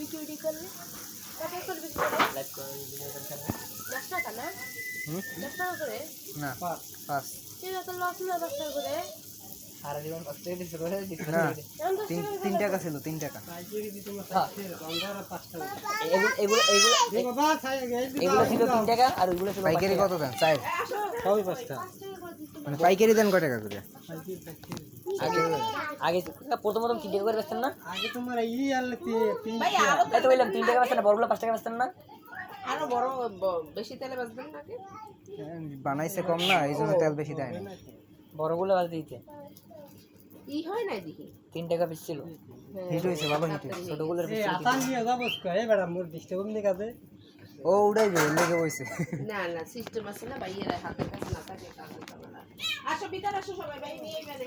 বিক্রি বিক্রি করলে? কত করে বিক্রি করে? লাইভ করে ভিডিও করে ছাড়বে টাকা না? হুম? দশ টাকা করে? না পাঁচ। পাঁচ। ঠিক আছে লস না দশ টাকা করে। সারা জীবন কষ্ট করে করে না এখন তিন টাকা ছিল তিন টাকা। এগুলো এগুলো এগুলো এগুলো ছিল তিন টাকা আর ওইগুলো ছিল পাইকারি কত দেন? সবই পাঁচটা মানে পাইকারি দেন কয় টাকা করে? আগে আগে প্রথম প্রথম তিন টাকা করে বেচতেন না? আগে তোমার ই আনলে তিন তাই তো বললাম তিন টাকা বেচতেন না বড়গুলো পাঁচ টাকা বেচতেন না? আরও বড় বেশি তেলে বাঁচবেন নাকি বানাইছে কম না এই জন্য তেল বেশি দেয় না। বড়গুলো বাজ দিতে। ই হয় দেখি? তিন টাকা পিস ছিল হিট হয়েছে ভালো হিট ছোটগুলোর পিস দিয়ে বেড়া মোর কাজে ও উড়াইবে লেগে বইছে। না না সিস্টেম আছে না ভাইয়ের হাতের কাছে না থাকে আসো ভিতরে আসো সবাই ভাই নিয়ে এবারে।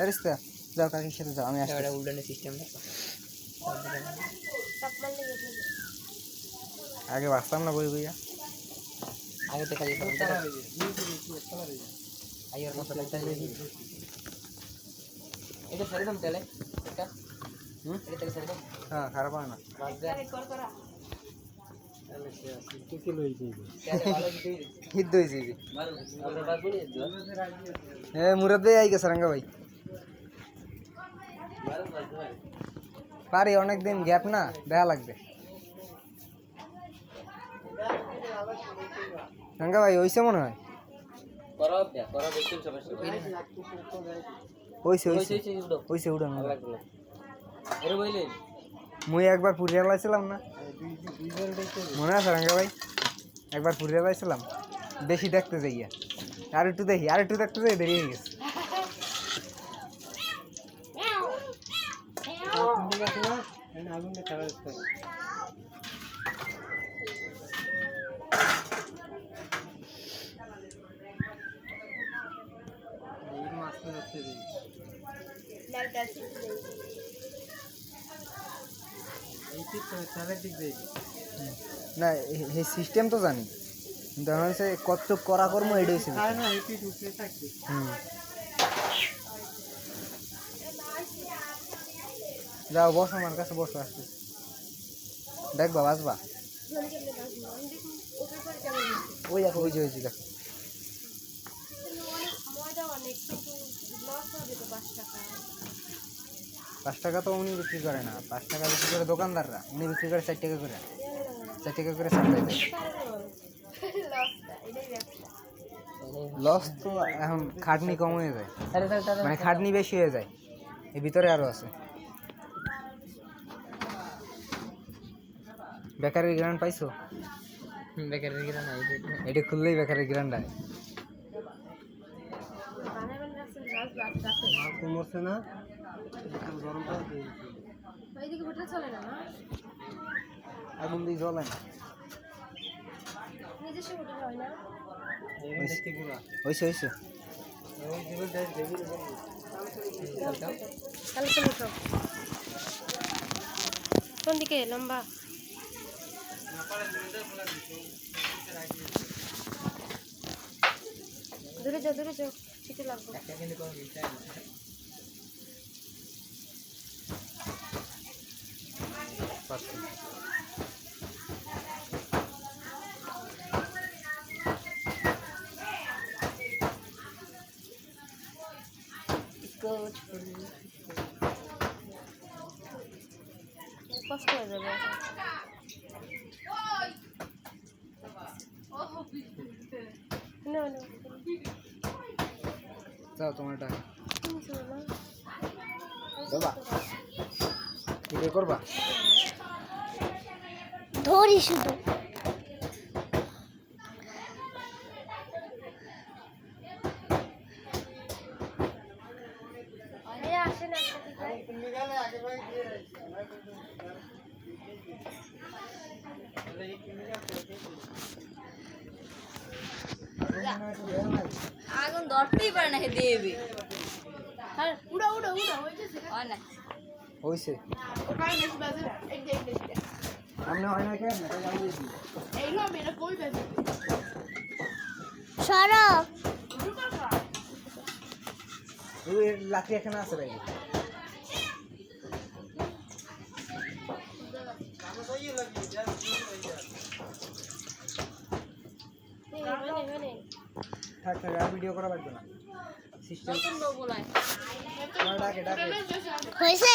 সারিস্তা যাও কাকির সাথে যাও আমি আসছি এটা উল্টানের সিস্টেমটা আগে বাঁচতাম না বই বইয়া। আগে তো খালি আইয়ার মতো লাগতে এটা ছেড়ে দাম তেলে এটা হুম? এটা তেলে ছেড়ে দাম হ্যাঁ খারাপ হয় না। বাজবে কর করা। টিকে লই দিবি তেলে ভালো দিতেই হিট হয়েছে কি ভালো আমরা বাজবো এ মুরব্বী আই গেছে রাঙ্গা ভাই ভালো বাজবে পারি অনেকদিন গ্যাপ না দেখা লাগবে। রাঙ্গা ভাই হইছে মনে হয়? করো দে করো দেখুন সবাই সবাই। হইছে ওই হইছে। সেই সেই উড়ো হইছে উড়ান ভালো লাগল। এর বইলে? মুই একবার পুরিয়া লাইছিলাম না? মনে আছে রাঙ্গা ভাই? একবার পুরিয়া লাইছিলাম বেশি দেখতে যাইয়া। আর একটু দেখি আর একটু দেখতে যাই দেরি হয়ে গেছে ঠিক আছে না আগুনটা খারাপ করে এই মাছটা ধরতে দিই লালটা সিদ্ধ এই ঠিক চালের না এই সিস্টেম তো জানি কিন্তু আমার কত করা কর্ম এটা হয়েছে খায় না এই পিঠ থাকবে হুম যাও, বসো আমার কাছে, বসো আসতে দেখবা দিচ্ছে ওই দেখো, ওই যে ওই যে দেখো। পাঁচ টাকা তো উনি বিক্রি করে না। পাঁচ টাকা বিক্রি করে দোকানদাররা, উনি বিক্রি করে ষাট টাকা করে। ষাট টাকা করে সাপ্লাই দেয় লস তো এখন খাটনি কম হয়ে যায়। মানে খাটনি বেশি হয়ে যায়। এর ভিতরে আরও আছে। বেকারির গ্রান্ড পাইছো? বেকারের গিরা না এটা খুললেই বেকারির গ্রান্ড কমছে না গরম। চলে আগুন দিয়ে জ্বলে হয়। হয়েছে হয়েছে কোন দিকে লম্বা? দূরে যাও দূরে যাও চিঠি লাগবে। কষ্ট হয়ে যাবে না না। যাও তোমার টাকা। দেবা কি করবা? ধরি শুধু। আসেন আগুন ধরতেই পারে না হে দেবে। হ্যাঁ উড়া উড়া উড়া হয়েছে হয় না। হয়েছে। সামনে হয় না কেন? এই হবে এটা কই বাজে? ওই লাঠি এখানে আছে ভাই এই, মানে, মানে। থাক থাক আর ভিডিও করা লাগবে না। সিস্টেম ডাকে ডাকে। হয়েছে?